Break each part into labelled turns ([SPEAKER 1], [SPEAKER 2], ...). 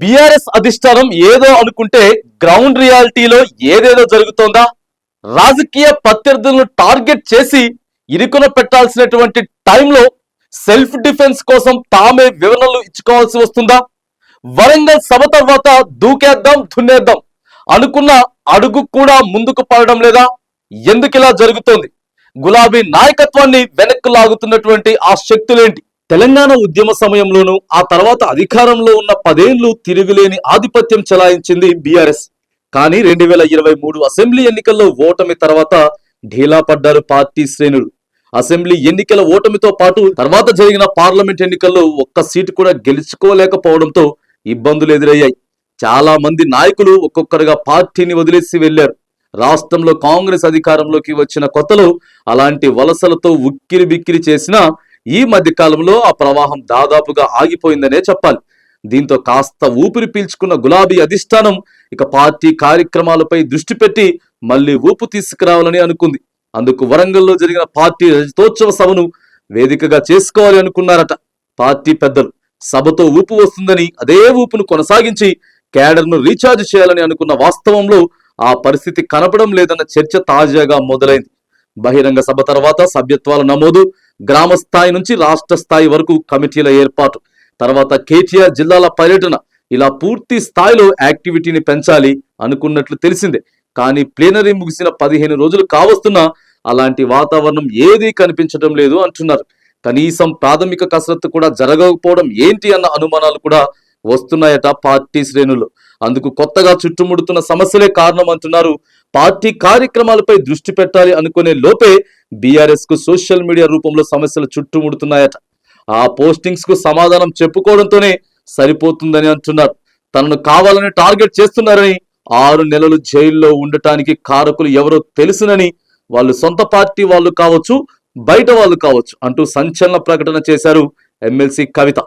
[SPEAKER 1] BRS అధిష్టానం ఏదో అనుకుంటే గ్రౌండ్ రియాలిటీలో ఏదేదో జరుగుతోందా? రాజకీయ ప్రత్యర్థులను టార్గెట్ చేసి ఇరుకున పెట్టాల్సినటువంటి టైంలో సెల్ఫ్ డిఫెన్స్ కోసం తామే వివరణలు ఇచ్చుకోవాల్సి వస్తుందా? వరంగల్ సభ తర్వాత దూకేద్దాం దున్నేద్దాం అనుకున్న అడుగు కూడా ముందుకు పడడం లేదా? ఎందుకు ఇలా జరుగుతోంది? గులాబీ నాయకత్వాన్ని వెనక్కు లాగుతున్నటువంటి ఆ శక్తులేంటి? తెలంగాణ ఉద్యమ సమయంలోనూ ఆ తర్వాత అధికారంలో ఉన్న పదేళ్ళు తిరుగులేని ఆధిపత్యం చెలాయించింది బీఆర్ఎస్. కానీ రెండు వేల ఇరవై మూడు అసెంబ్లీ ఎన్నికల్లో ఓటమి తర్వాత ఢీలా పడ్డారు పార్టీ శ్రేణులు. అసెంబ్లీ ఎన్నికల ఓటమితో పాటు తర్వాత జరిగిన పార్లమెంట్ ఎన్నికల్లో ఒక్క సీటు కూడా గెలుచుకోలేకపోవడంతో ఇబ్బందులు ఎదురయ్యాయి. చాలా మంది నాయకులు ఒక్కొక్కరుగా పార్టీని వదిలేసి వెళ్ళారు రాష్ట్రంలో కాంగ్రెస్ అధికారంలోకి వచ్చిన కొత్తలో అలాంటి వలసలతో ఉక్కిరి బిక్కిరి చేసినా ఈ మధ్య కాలంలో ఆ ప్రవాహం దాదాపుగా ఆగిపోయిందనే చెప్పాలి. దీంతో కాస్త ఊపిరి పీల్చుకున్న గులాబీ అధిష్టానం ఇక పార్టీ కార్యక్రమాలపై దృష్టి పెట్టి మళ్ళీ ఊపు తీసుకురావాలని అనుకుంది. అందుకు వరంగల్లో జరిగిన పార్టీ రజతోత్సవ సభను వేదికగా చేసుకోవాలి అనుకున్నారట పార్టీ పెద్దలు. సభతో ఊపు వస్తుందని అదే ఊపును కొనసాగించి క్యాడర్ను రీఛార్జ్ చేయాలని అనుకున్న వాస్తవంలో ఆ పరిస్థితి కనపడం లేదన్న చర్చ తాజాగా మొదలైంది. బహిరంగ సభ తర్వాత సభ్యత్వాల నమోదు గ్రామ స్థాయి నుంచి రాష్ట్ర స్థాయి వరకు కమిటీల ఏర్పాటు. తర్వాత కేటీఆర్ జిల్లాల పర్యటన ఇలా పూర్తి స్థాయిలో యాక్టివిటీని పెంచాలి అనుకున్నట్లు తెలిసిందే. కానీ ప్లేనరీ ముగిసిన పదిహేను రోజులు కావస్తున్నా అలాంటి వాతావరణం ఏదీ కనిపించడం లేదు అంటున్నారు. కనీసం ప్రాథమిక కసరత్తు కూడా జరగకపోవడం ఏంటి అన్న అనుమానాలు కూడా వస్తున్నాయట పార్టీ శ్రేణులు. అందుకు కొత్తగా చుట్టుముడుతున్న సమస్యలే కారణం అంటున్నారు పార్టీ కార్యక్రమాలపై దృష్టి పెట్టాలి అనుకునే లోపే బీఆర్ఎస్కు సోషల్ మీడియా రూపంలో సమస్యలు చుట్టుముడుతున్నాయట. ఆ పోస్టింగ్స్కు సమాధానం చెప్పుకోవడంతోనే సరిపోతుందని అంటున్నారు. తనను కావాలని టార్గెట్ చేస్తున్నారని ఆరు నెలలు జైల్లో ఉండటానికి కారకులు ఎవరో తెలుసునని వాళ్ళు సొంత పార్టీ వాళ్ళు కావచ్చు బయట వాళ్ళు కావచ్చు అంటూ సంచలన ప్రకటన చేశారు ఎమ్మెల్సీ కవిత.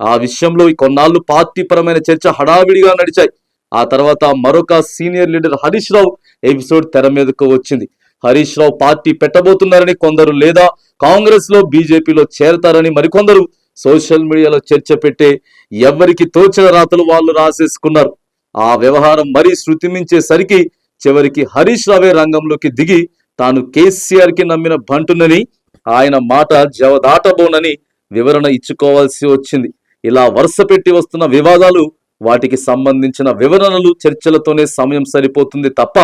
[SPEAKER 1] ఆ విషయంలో ఈ కొన్నాళ్ళు పార్టీ పరమైన చర్చ హడావిడిగా నడిచాయి. ఆ తర్వాత మరొక senior leader Harish Rao episode తెర మీదకు వచ్చింది. హరీష్ రావు పార్టీ పెట్టబోతున్నారని కొందరు లేదా కాంగ్రెస్లో బీజేపీలో చేరతారని మరికొందరు సోషల్ మీడియాలో చర్చ పెట్టే ఎవరికి తోచిన రాతలు వాళ్ళు రాసేసుకున్నారు. ఆ వ్యవహారం మరీ శృతి మించేసరికి చివరికి హరీష్ రావే రంగంలోకి దిగి తాను కేసీఆర్కి నమ్మిన బంటునని ఆయన మాట జవదాటబోనని వివరణ ఇచ్చుకోవాల్సి వచ్చింది. ఇలా వరుస పెట్టి వస్తున్న వివాదాలు వాటికి సంబంధించిన వివరణలు చర్చలతోనే సమయం సరిపోతుంది తప్ప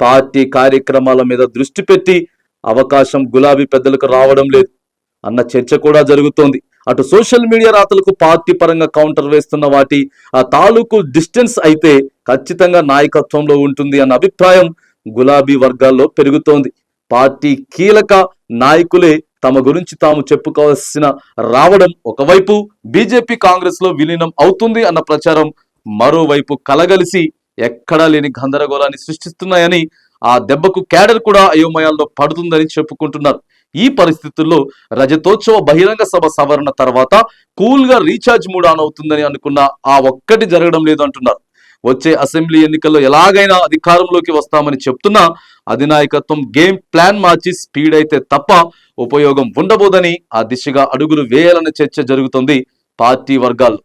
[SPEAKER 1] పార్టీ కార్యక్రమాల మీద దృష్టి పెట్టి అవకాశం గులాబీ పెద్దలకు రావడం లేదు. అన్న చర్చ కూడా జరుగుతోంది. అటు సోషల్ మీడియా రాతలకు పార్టీ పరంగా కౌంటర్ వేస్తున్న వాటి ఆ తాలూకు డిస్టెన్స్ అయితే ఖచ్చితంగా నాయకత్వంలో ఉంటుంది అన్న అభిప్రాయం గులాబీ వర్గాల్లో పెరుగుతోంది. పార్టీ కీలక నాయకులే తమ గురించి తాము చెప్పుకోవాల్సిన రావడం ఒకవైపు బీజేపీ కాంగ్రెస్లో విలీనం అవుతుంది అన్న ప్రచారం మరోవైపు కలగలిసి ఎక్కడా లేని గందరగోళాన్ని సృష్టిస్తున్నాయని ఆ దెబ్బకు క్యాడర్ కూడా అయోమయాల్లో పడుతుందని చెప్పుకుంటున్నారు. ఈ పరిస్థితుల్లో రజతోత్సవ బహిరంగ సభ సవరణ తర్వాత కూల్గా రీఛార్జ్ మూడ్ ఆన్ అవుతుందని అనుకున్న ఆ ఒక్కటి జరగడం లేదు అంటున్నారు. వచ్చే అసెంబ్లీ ఎన్నికల్లో ఎలాగైనా అధికారంలోకి వస్తామని చెప్తున్నా అధినాయకత్వం గేమ్ ప్లాన్ మార్చి స్పీడ్ అయితే తప్ప ఉపయోగం ఉండబోదని ఆ దిశగా అడుగులు వేయాలన్న చర్చ జరుగుతుంది పార్టీ వర్గాల్లో